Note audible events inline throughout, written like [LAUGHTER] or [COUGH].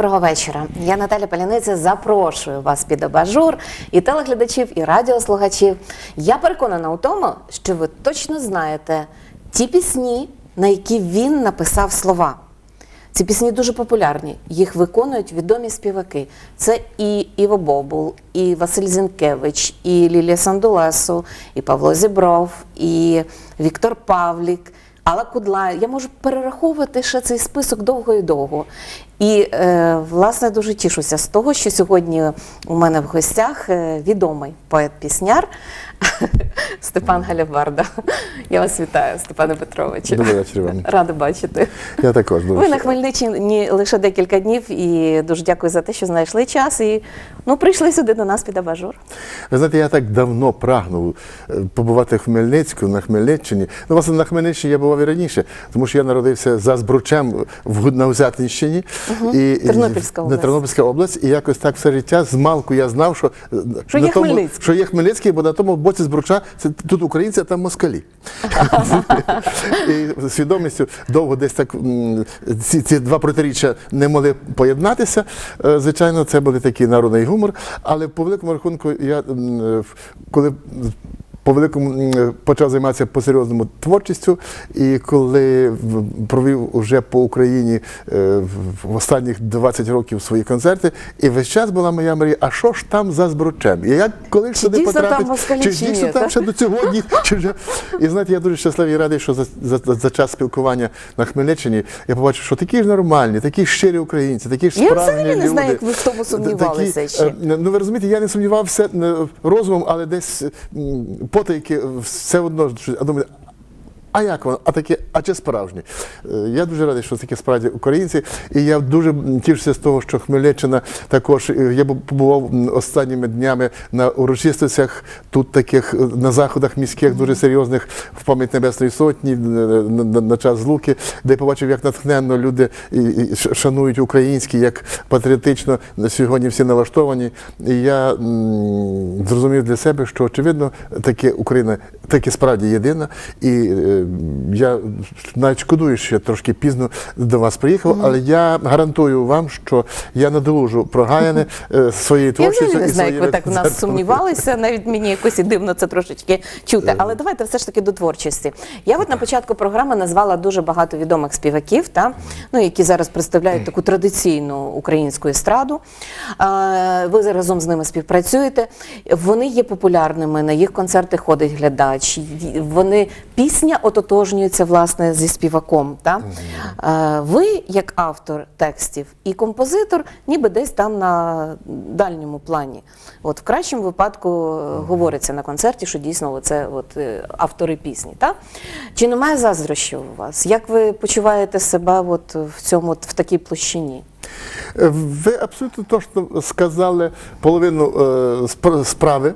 Доброго вечора. Я Наталя Паляниця. Запрошую вас під абажур і телеглядачів, і радіослухачів. Я переконана у тому, що ви точно знаєте ті пісні, на які він написав слова. Ці пісні дуже популярні. Їх виконують відомі співаки. Це і Іво Бобул, і Василь Зінкевич, і Лілія Сандулесу, і Павло Зібров, і Віктор Павлік. Алла Кудла, я можу перераховувати ще цей список довго і довго. І е, власне дуже тішуся з того, що сьогодні у мене в гостях е, відомий поет-пісняр Степан Галябарда. Я вас вітаю, Степане Петровичу. Добрий вечір вам. Рада бачити. Я також дуже. Ви на Хмельниччині лише декілька днів, і дуже дякую за те, що знайшли час і ну прийшли сюди до нас під абажур. Ви знаєте, я так давно прагнув е, побувати в Хмельницьку, на Хмельниччині. Ну, власне, на Хмельниччині я бував і раніше, тому що я народився за Збручем в на Гузятинщині. І, Тернопільська область. Тернопільська область. І якось так все життя з малку я знав, що, е, Що на є тому, що є Хмельницький, бо на тому боці Збруча це тут українці, а там москалі. і свідомістю довго десь так ці, ці два протиріччя не могли поєднатися. Е, Звичайно, це були такий народний гумор. Але по великому рахунку, я е, коли по великому почав займатися по-серйозному творчістю, і коли провів уже по Україні е, в- останніх 20 років свої концерти, і весь час була моя мрія, а що ж там за збручем? І як коли ж туди потрапить, чи дійсно там ще до сьогодні, чи вже і знаєте, я дуже щасливий і радий, що за, за, за час спілкування на Хмельниччині я побачив, що такі ж нормальні, такі ж щирі українці, такі ж Я взагалі не люди. знаю, як ви в тому сумнівалися Такі, ще. е, Ну ви розумієте, я не сумнівався е, розумом, але десь потайки все одно що А думаю, а як воно? А таке, а чи справжнє? Е, Я дуже радий, що такі справді українці. І я дуже тішуся з того, що Хмельниччина також. е, Я бу- побував останніми днями на урочистостях, тут таких е, на заходах міських, дуже серйозних в пам'ять Небесної Сотні, на, час злуки, де я побачив, як натхненно люди шанують українські, як патріотично сьогодні всі налаштовані. І я зрозумів для себе, що очевидно таке Україна таки справді єдина. І я навіть шкодую, що я трошки пізно до вас приїхав, але я гарантую вам, що я надолужу прогаяне е, своєї Я творчості. взагалі не знаю, як ви так в нас сумнівалися. Навіть мені якось і дивно це трошечки чути. Але давайте все ж таки до творчості. Я от на початку програми назвала дуже багато відомих співаків, та ну які зараз представляють таку традиційну українську естраду. Ви разом з ними співпрацюєте. Вони є популярними. На їх концерти ходить глядач. Вони пісня ототожнюється власне зі співаком. Та А, ви, як автор текстів і композитор, ніби десь там на дальньому плані. От в кращому випадку е, говориться на концерті, що дійсно це от е, автори пісні. Та? Чи немає заздрощів у вас? Як ви почуваєте себе от в цьому в такій площині? Е, Ви абсолютно точно сказали половину е, справи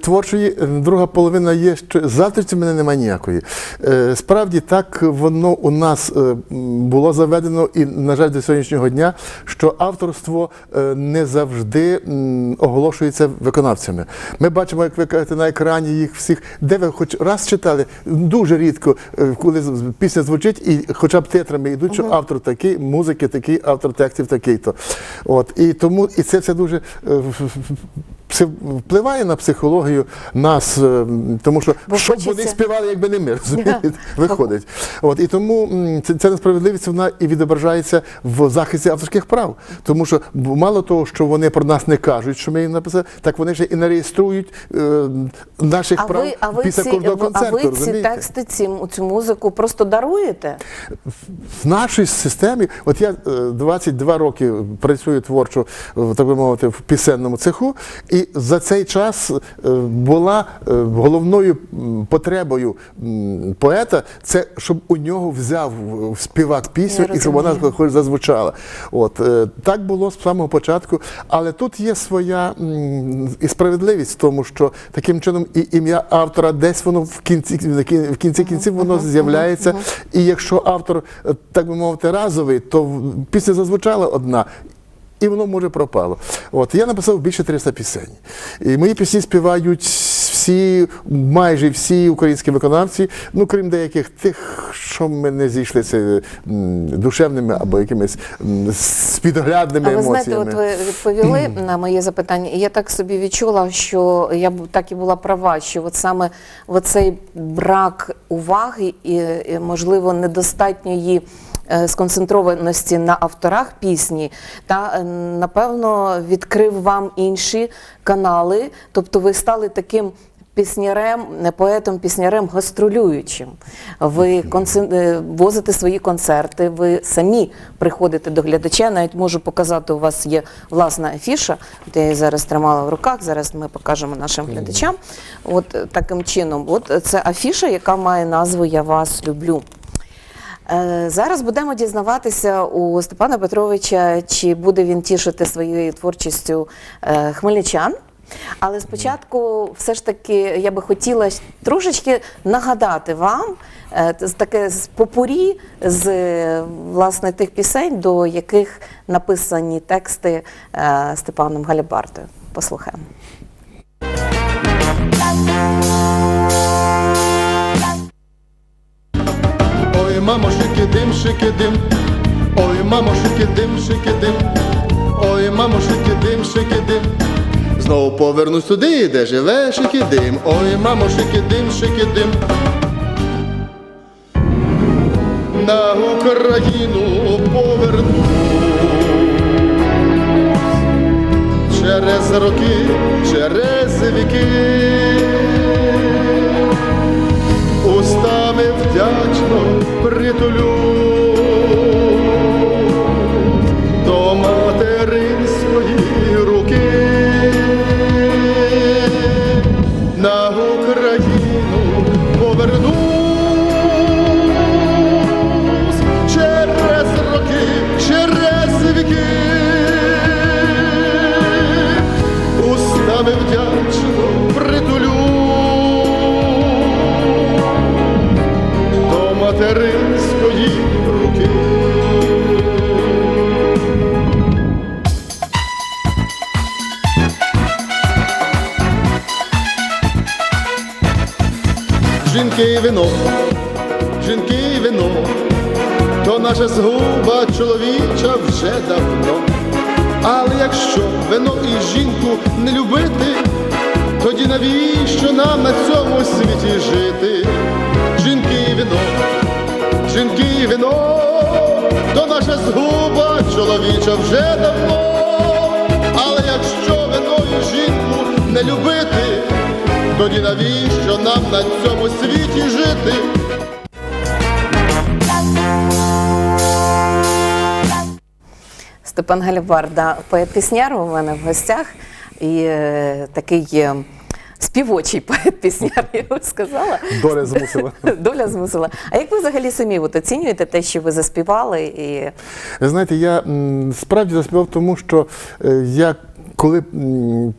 творчої, друга половина є, що завтрашці в мене немає ніякої. Е, Справді так воно у нас було заведено, і, на жаль, до сьогоднішнього дня, що авторство не завжди оголошується виконавцями. Ми бачимо, як ви кажете, на екрані їх всіх, де ви хоч раз читали, дуже рідко, коли пісня звучить, і хоча б титрами йдуть, що автор такий, музики такий, автор текстів такий-то. От, і тому і це все дуже е, впливає на психологію нас, е, тому що Бо щоб хочеться- вони співали, якби не ми, розумієте, виходить. От, і тому ця несправедливість вона і відображається в захисті авторських прав. Тому що мало того, що вони про нас не кажуть, що ми їм написали, так вони ще і не реєструють е, наших А прав ви, а ви після ці, кожного а концерту. ви ці тексти, ці, цю музику просто даруєте? в нашій системі, от я е, 22 роки працюю творчо, так би мовити, в пісенному цеху, і за цей час е, була е, головною потребою поета, це щоб у нього взяв е, співак пісню і щоб вона хоч зазвучала. От так було з самого початку, але тут є своя і справедливість в тому, що таким чином і ім'я автора десь воно в кінці в кінці кінців воно з'являється. І якщо автор, так би мовити, разовий, то пісня зазвучала одна. І воно може пропало. От я написав більше 300 пісень. І мої пісні співають всі майже всі українські виконавці, ну крім деяких тих, що ми не зійшли це душевними або якимись спідоглядними А ви знаєте, от ви відповіли на моє запитання, і я так собі відчула, що я б так і була права, що от саме цей брак уваги і, можливо, недостатньої сконцентрованості на авторах пісні, та е, напевно відкрив вам інші канали, тобто ви стали таким. Піснярем, не поетом, піснярем гастролюючим. Ви концен- е, возите свої концерти, ви самі приходите до глядача. Навіть можу показати, у вас є власна афіша. От я її зараз тримала в руках. Зараз ми покажемо нашим глядачам. От е, таким чином, от е, це афіша, яка має назву Я вас люблю. Е, Зараз будемо дізнаватися у Степана Петровича, чи буде він тішити своєю творчістю е, хмельничан. Але спочатку, все ж таки, я би хотіла трошечки нагадати вам е, таке попурі з власне тих пісень, до яких написані тексти Степаном Галібардою. Послухаємо. Мамо, шикидим, шикидим, ой, мамо, шикидим, шикидим, ой, мамо, шикидим, шикидим. Знову повернусь туди, де живе шикидим, ой, мамо, шикидим, шикидим. На Україну повернусь. Через роки, через віки наша згуба чоловіча вже давно. Але якщо вино і жінку не любити, тоді навіщо нам на цьому світі жити? Жінки і вино, жінки і вино, то наша згуба чоловіча вже давно. Але якщо вино і жінку не любити, тоді навіщо нам на цьому світі жити? Степан Галібарда, поет-пісняр у мене в гостях і е, такий е, співочий поет-пісняр, я би сказала. Доля змусила. [LAUGHS] Доля змусила. А як ви взагалі самі от оцінюєте те, що ви заспівали? І Ви знаєте, я справді заспівав тому, що е, я коли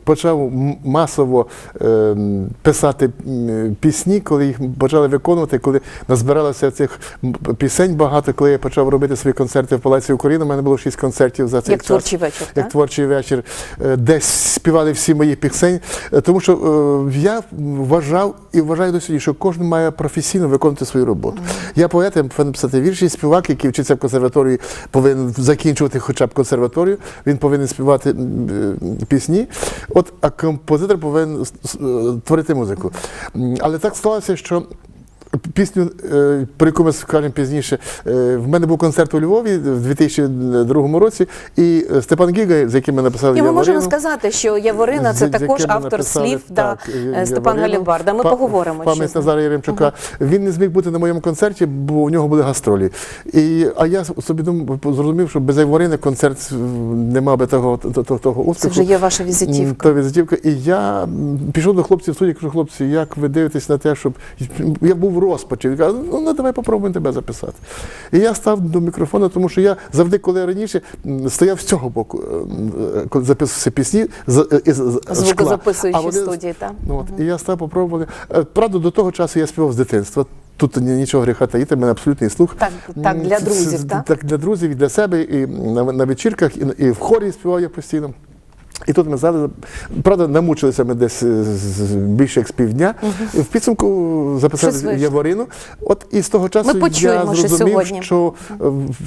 почав масово е, писати пісні, коли їх почали виконувати, коли назбиралося цих пісень багато, коли я почав робити свої концерти в Палаці України, у мене було шість концертів за цей Як час. творчий вечір, Як так? творчий вечір, е, де співали всі мої пісень. Е, Тому що я вважав і вважаю до сьогодні, що кожен має професійно виконувати свою роботу. Я поет, я повинен писати вірші, співак, який вчиться в консерваторії, повинен закінчувати хоча б консерваторію, він повинен співати пісні. От, а композитор повинен е, творити музику. Але так сталося, що. Пісню, е, про яку ми скажемо пізніше, е, в мене був концерт у Львові в 2002 році, і е, Степан Гіга, з яким ми написали І ми можемо сказати, що Яворина це також автор слів да, так, е, Степан. Галібарда. Ми Па- поговоримо. Пам'ять. Назара Яремчука. Він не зміг бути на моєму концерті, бо у нього були гастролі. І, а я собі думав, зрозумів, що без Яворини концерт не мав би того, того, того Це вже є ваша візитівка. Та візитівка. І я пішов до хлопців в студії, кажу, хлопці, як ви дивитесь на те, щоб я був розпачі. Він каже, ну, ну давай попробуємо тебе записати. І я став до мікрофону, тому що я завжди, коли раніше стояв з цього боку, е, коли записувався пісні, з, е, з- з шкла. Звукозаписуючі вони- студії, так. Ну, от, і я став попробувати. Е, Правда, до того часу я співав з дитинства. Тут нічого гріха таїти, в мене абсолютний слух. Так, так, для друзів, так? Так, для друзів і для себе, і на, на вечірках, і, і в хорі співав я постійно. І тут ми зараз, правда, намучилися ми десь е, більше як з півдня. В підсумку записали. Яворину. От і з того часу Ми почуємо, я зрозумів, що е,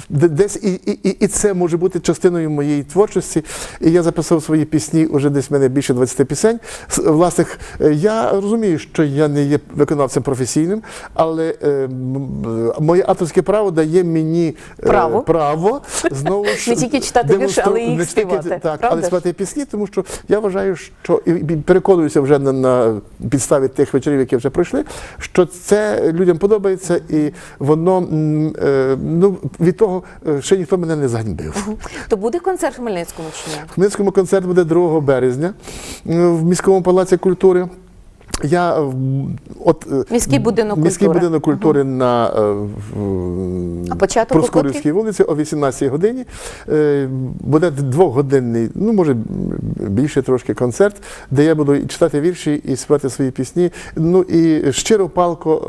десь і, і, і, і це може бути частиною моєї творчості. І я записав свої пісні, уже десь в мене більше 20 пісень. Власних, е, я розумію, що я не є виконавцем професійним, але моє авторське право дає мені Право. право [LAUGHS] знову ж Не тільки читати вірші, але й їх співати, Так, але співати пісні, тому що я вважаю, що і переконуюся вже на, на підставі тих вечорів, які вже пройшли, що це людям подобається, і воно е, ну, від того е, ще ніхто мене не заганьбив. То буде концерт в Хмельницькому? В Хмельницькому концерт буде 2 березня в міському палаці культури. Я е, от е, Міський будинок міський культури. будинок культури на е, в- Проскурівській вулиці о 18 годині. Буде двохгодинний, ну може більше трошки концерт, де я буду читати вірші і співати свої пісні. Ну і щиро палко.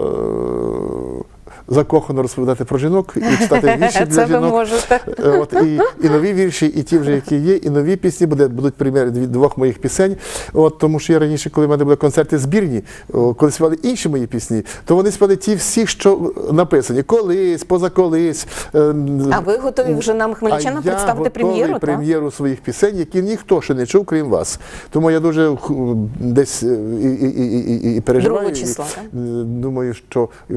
Е, Закохано розповідати про жінок і читати [LAUGHS] вірші для Це ви жінок. можете. Е, От і, і нові вірші, і ті вже, які є, і нові пісні буде, будуть прем'єри дві- двох моїх пісень. От тому що я раніше, коли в мене були концерти збірні, о, коли співали інші мої пісні, то вони співали ті всі, що написані колись, позаколись. ем, А ви готові вже нам хмельничанам а я представити готовий прем'єру? так? прем'єру своїх пісень, які ніхто ще не чув, крім вас. Тому я дуже ху, десь е, і, і, і, і, і переживаю. Другого числа, І, так? е, Думаю, що е,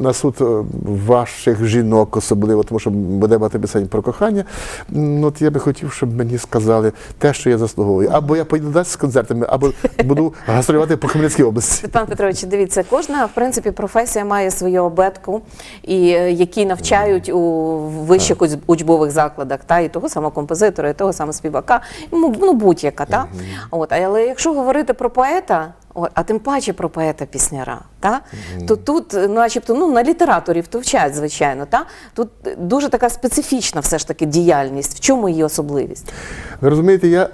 на суд е, ваших жінок особливо, тому що буде багато пісень про кохання. м, От я би хотів, щоб мені сказали те, що я заслуговую. Або я поїду далі з концертами, або буду гастролювати по Хмельницькій області. Степан Петрович, дивіться, кожна в принципі професія має свою обетку, і е, які навчають у вищих учбових закладах, та і того самого композитора, і того самого співака, ну ну, будь-яка, та от але якщо говорити про поета. О, а тим паче про поета пісняра, та то тут, е, начебто, ну на літераторів то вчать, звичайно, та тут дуже така специфічна все ж таки діяльність. В чому її особливість? Ви розумієте, я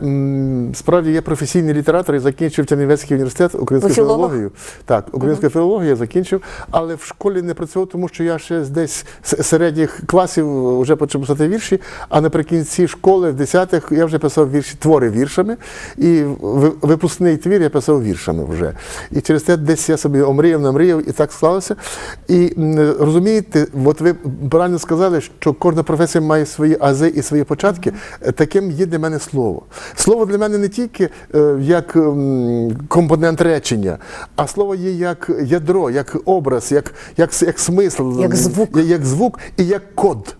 справді я професійний літератор і закінчив Чернівецький університет українську Ви філолог? філологію. Так, українську філологію я закінчив, але в школі не працював, тому що я ще десь з середніх класів вже почав писати вірші, а наприкінці школи, в 10-х, я вже писав вірші, твори віршами, і випускний твір я писав віршами вже. І через те десь я собі омріяв, намріяв, і так склалося. І розумієте, от ви правильно сказали, що кожна професія має свої ази і свої початки. Таким є для мене слово. Слово для мене не тільки е, як компонент речення, а слово є як ядро, як образ, як, як, як смисл, Як звук. як звук і як код.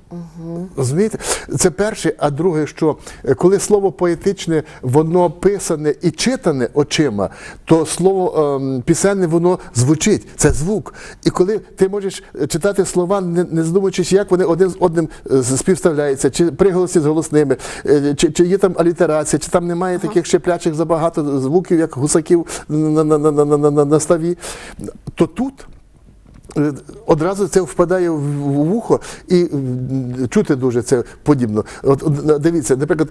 Розумієте? Це перше, а друге, що е, коли слово поетичне, воно писане і читане очима, то слово ем, пісенне воно звучить, це звук. І коли ти можеш е, читати слова, не, не здумуючись, як вони один з одним е, співставляються, чи приголосні з голосними, чи, чи є там алітерація, чи там немає таких шеплячих забагато звуків, як гусаків на, на, на, на, на, на, на ставі, то тут. Е, Одразу це впадає в вухо і чути дуже це подібно. От, от, дивіться, наприклад,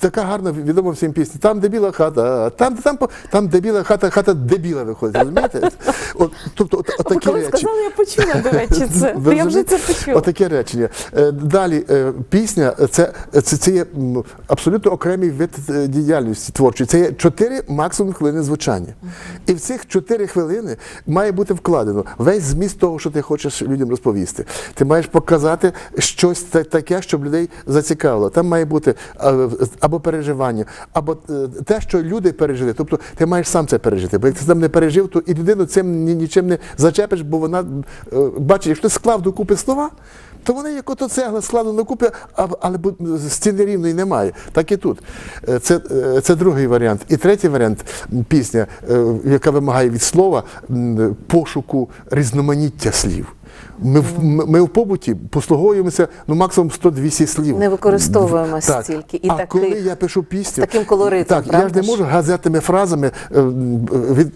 така гарна відома всім пісня. Там де біла хата, там, там, там де біла хата, хата дебіла виходить. Розумієте? От, тобто, от, от такі коли речі. сказали, я почула, до речі, це. Ви Я вже це почула. Отаке речення. Е, Далі е, пісня це, це, це є абсолютно окремий вид діяльності творчої. Це є 4 максимум хвилини звучання. І в цих 4 хвилини має бути вкладено весь зміст того, що ти хочеш людям розповісти. Ти маєш показати щось таке, щоб людей зацікавило. Там має бути або переживання, або е, те, що люди пережили. Тобто ти маєш сам це пережити. Бо як ти сам не пережив, то і людину цим ні- нічим не зачепиш, бо вона е, бачить, якщо ти склав докупи слова, то вони як ото цегла складено а- але стіни рівної немає. Так і тут. Е, Це, е, це другий варіант. І третій варіант пісня, е, яка вимагає від слова пошуку різноманіття слів. Ми, в- ми, в побуті послуговуємося ну максимум 100-200 слів. Не використовуємо Так. стільки. І а таких- коли я пишу пісню, таким колоритом, так, я ж не можу газетними фразами е, від,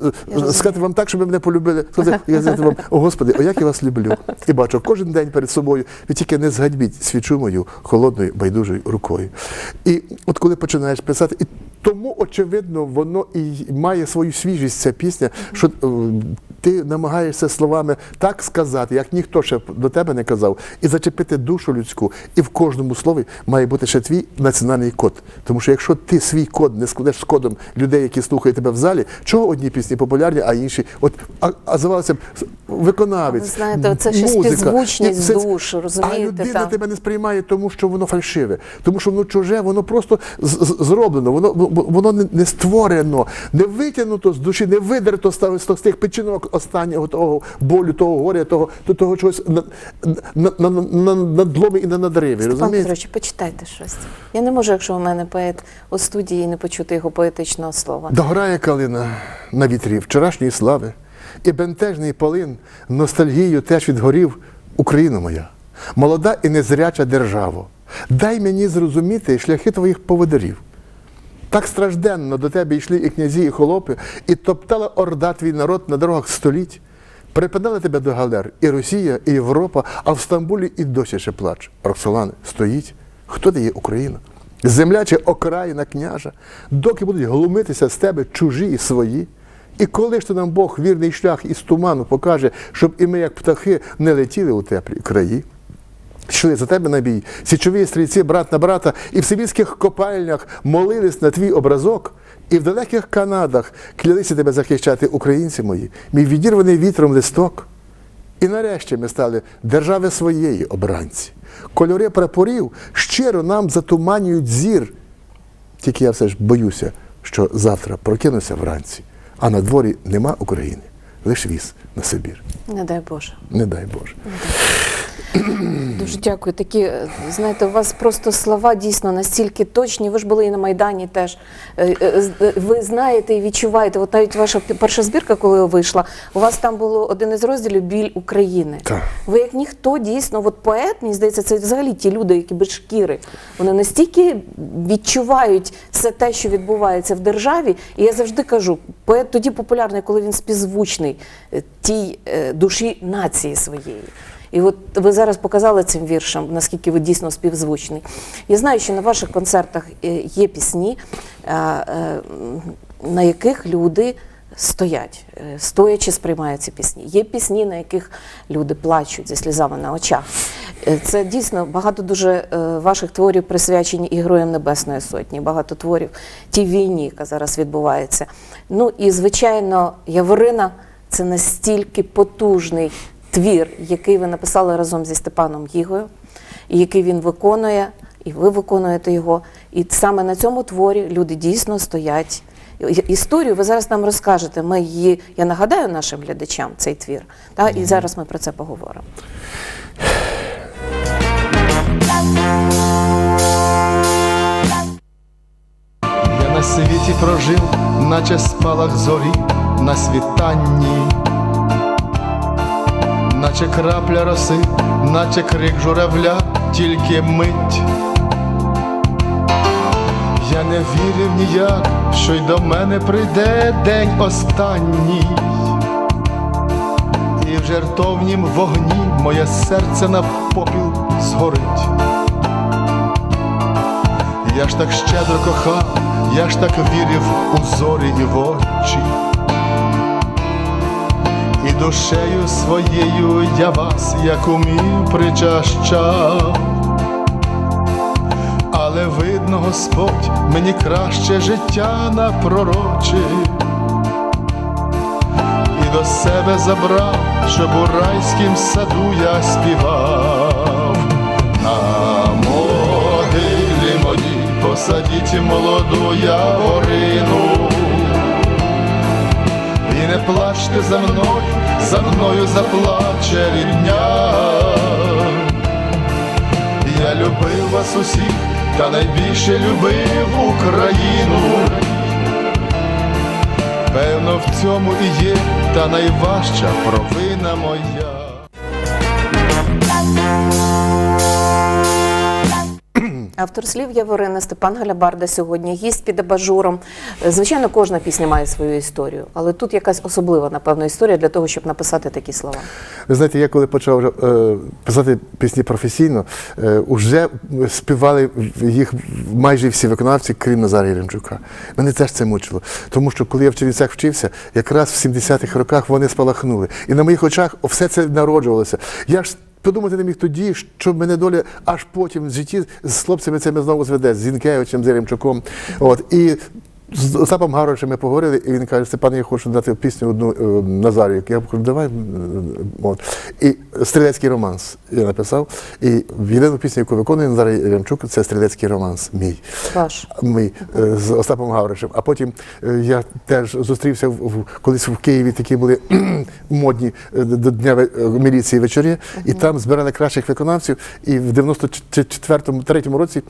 е, сказати вам так, щоб ви мене полюбили. Сказати, [LAUGHS] я сказати вам, о Господи, о як я вас люблю. І бачу кожен день перед собою. Ви тільки не згадьбіть свічу мою холодною байдужою рукою. І от коли починаєш писати, і тому очевидно, воно і має свою свіжість ця пісня, що е, ти намагаєшся словами так сказати, як ніхто ніхто ще до тебе не казав, і зачепити душу людську. І в кожному слові має бути ще твій національний код. Тому що якщо ти свій код не складеш з кодом людей, які слухають тебе в залі, чого одні пісні популярні, а інші, от а, а здавалося б, виконавець. Ви знаєте, це ще співзвучність душ, розумієте, А людина так. тебе не сприймає, тому що воно фальшиве, тому що воно чуже, воно просто зроблено, воно, воно не, не створено, не витягнуто з душі, не видерто з, та- з тих печінок останнього того болю, того горя, того, до того чогось на, на, на, на, на надломі і на надриві. Пан Петрович, почитайте щось. Я не можу, якщо у мене поет у студії не почути його поетичного слова. Дограє калина на вітрі вчорашньої слави, і бентежний полин ностальгію теж відгорів Україна моя, молода і незряча державо. Дай мені зрозуміти шляхи твоїх поводарів. Так стражденно до тебе йшли і князі, і холопи, і топтала орда твій народ на дорогах століть. Припинали тебе до галер і Росія, і Європа, а в Стамбулі і досі ще плач. Роксолане, стоїть. Хто дає Україна? Земля чи окраїна княжа, доки будуть глумитися з тебе чужі і свої. І коли ж то нам Бог вірний шлях із туману покаже, щоб і ми, як птахи, не летіли у теплі краї. Йшли за тебе на бій, січові стрільці, брат на брата, і в сибірських копальнях молились на твій образок, і в далеких Канадах клялися тебе захищати українці мої, мій відірваний вітром листок. І нарешті ми стали держави своєї обранці. Кольори прапорів щиро нам затуманюють зір. Тільки я все ж боюся, що завтра прокинуся вранці, а на дворі нема України, лиш віз на Сибір. Не дай Боже. Не дай Боже. [CLEARS THROAT] Дуже дякую. Такі, е, знаєте, у вас просто слова дійсно настільки точні. Ви ж були і на Майдані теж. Е, е, Ви знаєте і відчуваєте. От навіть ваша перша збірка, коли вийшла, у вас там було один із розділів Біль України. Так. Ви як ніхто дійсно, от поет, мені здається, це взагалі ті люди, які без шкіри. Вони настільки відчувають все те, що відбувається в державі. І я завжди кажу, поет тоді популярний, коли він співзвучний тій душі нації своєї. І от ви зараз показали цим віршем, наскільки ви дійсно співзвучний. Я знаю, що на ваших концертах е, є пісні, е, е, на яких люди стоять, стоячи сприймають ці пісні. Є пісні, на яких люди плачуть зі сльозами на очах. Це дійсно багато дуже ваших творів присвячені і Героям Небесної Сотні, багато творів тій війні, яка зараз відбувається. Ну і звичайно, Яворина це настільки потужний твір, який ви написали разом зі Степаном Гігою, і який він виконує, і ви виконуєте його. І саме на цьому творі люди дійсно стоять. Історію ви зараз нам розкажете. Ми її, я нагадаю нашим глядачам цей твір. Та, і зараз ми про це поговоримо. Я на світі прожив, наче спалах зорі на світанні, наче крапля роси, наче крик журавля, тільки мить. Я не вірив ніяк, що й до мене прийде день останній. І в жертовнім вогні моє серце на попіл згорить. Я ж так щедро кохав, я ж так вірив у зорі і в очі. Душею своєю я вас, як умів, причащав. Але видно, Господь мені краще життя напророчив і до себе забрав, щоб у райськім саду я співав. На могилі моїй посадіть молоду яворину. Не плачте за мною, за мною заплаче рідня. Я любив вас усіх, та найбільше любив Україну. Певно, в цьому і є та найважча провина моя. Автор слів Яворина Степан Галябарда сьогодні гість під абажуром. Е, Звичайно, кожна пісня має свою історію, але тут якась особлива, напевно, історія для того, щоб написати такі слова. Ви знаєте, я коли почав е, писати пісні професійно, е, вже співали їх майже всі виконавці, крім Назара Єремчука. Мене теж це мучило. Тому що коли я в Чернівцях вчився, якраз в 70-х роках вони спалахнули. І на моїх очах все це народжувалося. Я ж подумати не міг тоді, що мене доля аж потім в житті з хлопцями цими знову зведе, з Зінкевичем, з Єремчуком. От. І з Остапом Гавровичем ми поговорили, і він каже, Степан, я хочу дати пісню одну е, Назарію. Я кажу, давай. От. І стрілецький романс я написав. І єдину пісню, яку виконує Назар Яремчук, це стрілецький романс мій. Ваш. Мій е, з Остапом Гавричем. А потім е, я теж зустрівся в, в- колись в Києві, такі були [CLEARS THROAT] модні до Дня міліції вечорі, і там збирали кращих виконавців. І в 94-му, 3-му році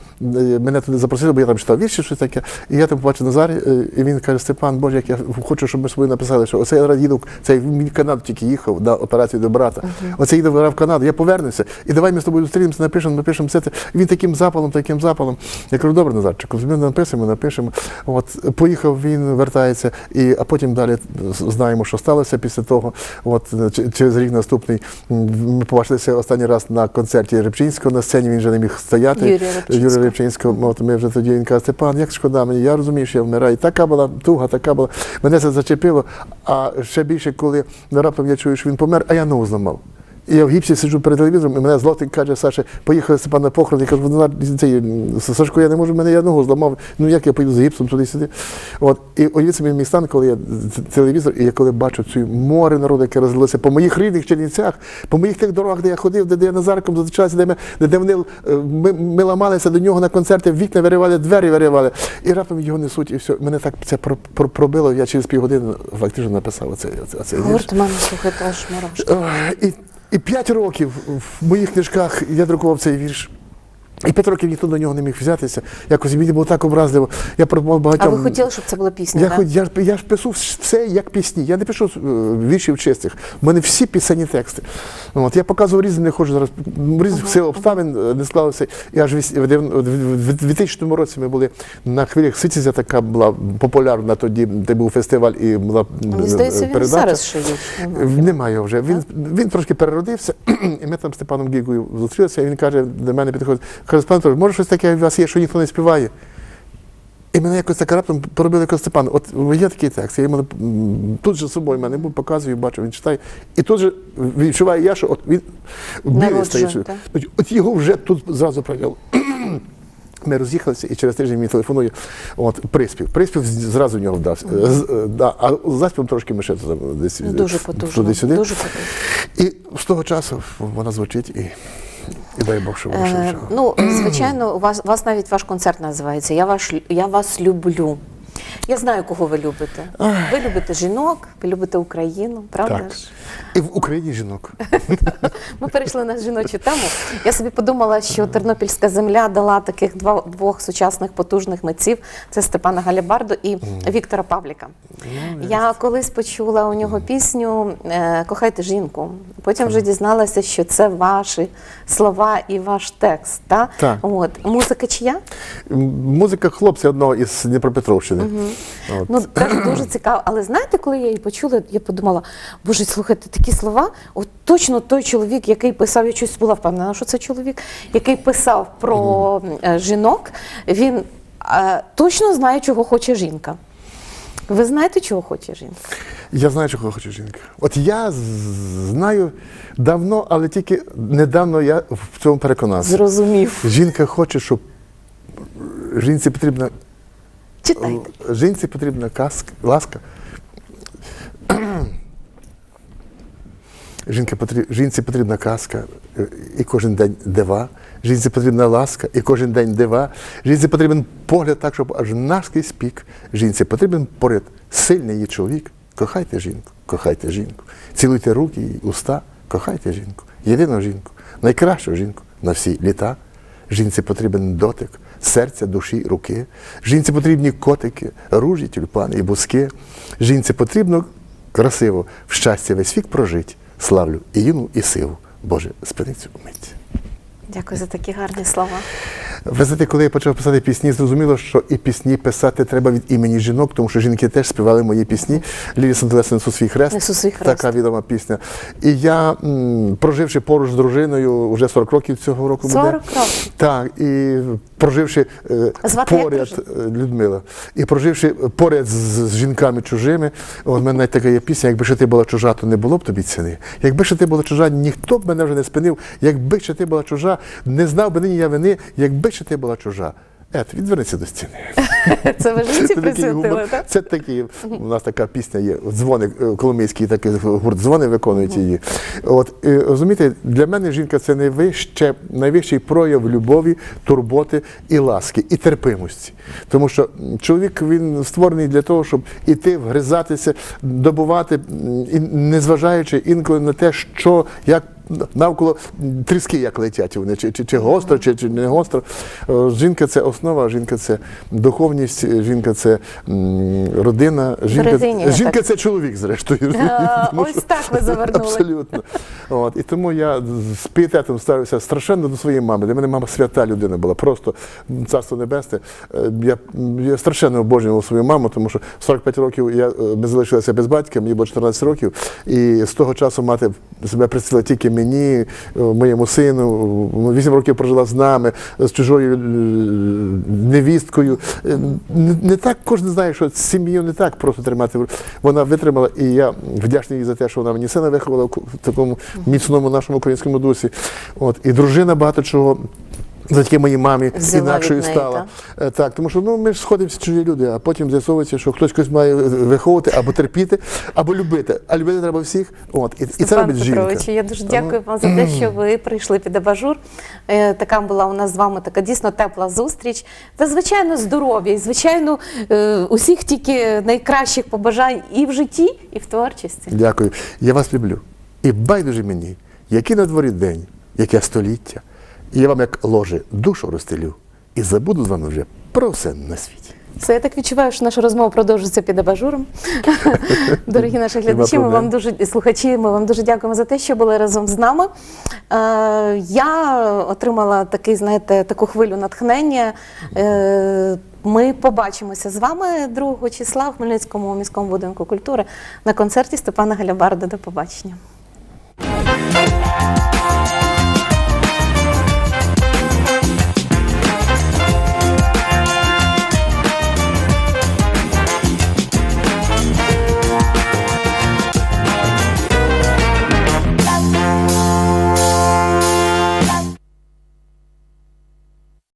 мене туди запросили, бо я там читав вірші, щось таке. І я там побачив Назар, е, і він каже: Степан, Боже, як я хочу, щоб ми тобою написали, що оце я зараз їду, цей в Канаду тільки їхав на операцію до брата. Оце їду в Канаду, я повернуся, і давай ми з тобою зустрінемося, напишемо, напишемо все це. І він таким запалом, таким запалом. Я кажу, добре, Назарчику, ми напишемо, напишемо. От поїхав він, вертається, і а потім далі знаємо, що сталося після того. От через рік наступний ми побачилися останній раз на концерті Рибчинського на сцені. Він вже не міг стояти. Юрія Рибчинського. От ми вже тоді він каже, Степан, як шкода мені, я розумію, що я вмираю. Така була туга, така була. Мене це зачепило. А ще більше, коли раптом я чую, що він помер, а я ногу зламав. Я в гіпсі сиджу перед телевізором, і мене злотик каже, Саша, поїхали Степан на похорон. Я кажу, «Вона- цей, Сашко, я не можу, мене я ногу зламав. Ну як я поїду з гіпсом туди-сюди. От. І уявіть собі мій стан, коли я телевізор, і я коли бачу цю море народу, яке розлилося по моїх рідних Чернівцях, по моїх тих дорогах, де я ходив, де, де я Назарком зустрічався, де ми, де, де вони, е, ми, ми ламалися до нього на концерти, вікна виривали, двері виривали. І раптом його несуть, і все. Мене так це про- про- пробило, я через півгодини фактично написав оцей, оцей, оцей. Гурт мене слухайте аж мурашки. І, і п'ять років в моїх книжках я друкував цей вірш. І п'ять років ніхто до нього не міг взятися. Якось мені було так образливо. Я пропонував А ви хотіли, щоб це була пісня? Я, так? я, ж- я ж пишу все як пісні. Я не пишу е, віршів чистих. У мене всі пісенні тексти. От, я показував різні, не хочу зараз. Різних сил обставин е, не склалося. І аж в 2000 році ми були на хвилях Ситізя, така була популярна тоді, де був фестиваль і була Мені е, здається, він передача. зараз ще є. Немає. Немає вже. Він, він трошки переродився, [CLEARS THROAT] і ми там з Степаном Гігою зустрілися, і він каже, до мене підходить, каже, Степан Петрович, може щось таке у вас є, що ніхто не співає? І мене якось так раптом поробили якось Степан. От є такий текст, я йому тут же з собою мене був, показую, бачу, він читає. І тут же відчуваю я, що от він білий стає. От- його вже тут зразу провело. [CLEARS THROAT] Ми роз'їхалися, і через тиждень мені телефонує от, приспів. Приспів зразу в нього вдався. Е, да, а з заспівом трошки ми ще десь Ну, Дуже потужно. туди-сюди. Дуже потужно. І з того часу вона звучить і, і дай Бог, що Е, вивчала. ну, звичайно, у вас, вас навіть ваш концерт називається Я, ваш, я вас люблю. Я знаю, кого ви любите. Ви любите жінок, ви любите Україну, правда Так. ж? І в Україні жінок. [LAUGHS] Ми перейшли на жіночу тему. Я собі подумала, що Тернопільська земля дала таких два, двох сучасних потужних митців: це Степана Галябарду і Віктора Павліка. Я колись почула у нього пісню е, Кохайте жінку. Потім вже дізналася, що це ваші слова і ваш текст. Та? Так. От. Музика чия? Музика хлопця одного із Дніпропетровщини. От. Ну, теж дуже цікаво. Але знаєте, коли я її почула, я подумала, боже, слухайте, такі слова, от точно той чоловік, який писав, я щось була впевнена, що це чоловік, який писав про е, жінок, він е, точно знає, чого хоче жінка. Ви знаєте, чого хоче жінка? Я знаю, чого хоче жінка. От я знаю давно, але тільки недавно я в цьому переконався. Зрозумів. Жінка хоче, щоб жінці потрібна Читайте. жінці потрібна каска, ласка. Жінка потріб, жінці потрібна казка е, і кожен день дива. Жінці потрібна ласка і кожен день дива. Жінці потрібен погляд так, щоб аж наскрізь спік. Жінці потрібен поряд сильний її чоловік. Кохайте жінку, кохайте жінку. Цілуйте руки і уста, кохайте жінку. Єдину жінку, найкращу жінку на всі літа. Жінці потрібен дотик, серця, душі, руки. Жінці потрібні котики, ружі, тюльпани і буски. Жінці потрібно красиво в щастя весь вік прожить. Славлю і юну, і сиву. Боже, спини цю мить. Дякую за такі гарні слова. Ви знаєте, коли я почав писати пісні, зрозуміло, що і пісні писати треба від імені жінок, тому що жінки теж співали мої пісні. Лілія Сантелеса «Несу свій хрест. «Несу свій хрест». Така відома пісня. І я, м, проживши поруч з дружиною, вже 40 років цього року 40 буде. років. Так, і проживши е, Звати як поряд е, Людмила, і проживши поряд з, з жінками чужими, от в мене навіть така є пісня, якби ще ти була чужа, то не було б тобі ціни. Якби ще ти була чужа, ніхто б мене вже не спинив. Якби ще ти була чужа, не знав би нині я вини, якби ще ти була чужа. Ет, відвернися до стіни. [LAUGHS] Це ви жінці присвятили, так? Це такий, у нас така пісня є, дзвоник е, коломийський, такий гурт дзвони виконують її. От, і, розумієте, для мене жінка це найвище, найвищий прояв любові, турботи і ласки, і терпимості. Тому що чоловік він створений для того, щоб іти, вгризатися, добувати, незважаючи інколи на те, що як навколо тріски як летять вони, чи, чи, чи гостро, чи, чи не гостро. Е, Жінка це основа, жінка це духовність, жінка це родина, жінка, Всередині, жінка так. це чоловік, зрештою. А, Тому ось так ви завернули. Абсолютно. От, і тому я з пієтетом ставився страшенно до своєї мами. Для мене мама свята людина була, просто царство небесне. Е, Я, я страшенно обожнював свою маму, тому що 45 років я, е, ми залишилися без батька, мені було 14 років, і з того часу мати себе присвятила тільки мені, е, моєму сину. вісім років прожила з нами, з чужою е, невісткою. Е, Не, так кожен знає, що сім'ю не так просто тримати. Вона витримала, і я вдячний їй за те, що вона мені сина виховала в такому міцному нашому українському дусі. От, і дружина багато чого. Завдяки моїй мамі Взяла інакшою від неї, стала. Е, Так, тому що ну, ми ж сходимося чужі люди, а потім з'ясовується, що хтось когось має виховувати або терпіти, або любити. А любити треба всіх. От, і, і це робить жінка. Я дуже дякую вам за те, що [CLEARS THROAT] ви прийшли під абажур. Е, Така була у нас з вами така дійсно тепла зустріч. Та звичайно здоров'я, і звичайно е, усіх тільки найкращих побажань і в житті, і в творчості. Дякую. Я вас люблю. І байдуже мені, який на дворі день, яке століття. І я вам як ложе душу розстелю і забуду з вами вже про все на світі. Все, я так відчуваю, що наша розмова продовжується під абажуром. [LAUGHS] Дорогі наші глядачі, ми вам дуже слухачі. Ми вам дуже дякуємо за те, що були разом з нами. Е, я отримала такий, знаєте, таку хвилю натхнення. Е, ми побачимося з вами 2 числа в Хмельницькому міському будинку культури на концерті Степана Галябарда. До побачення.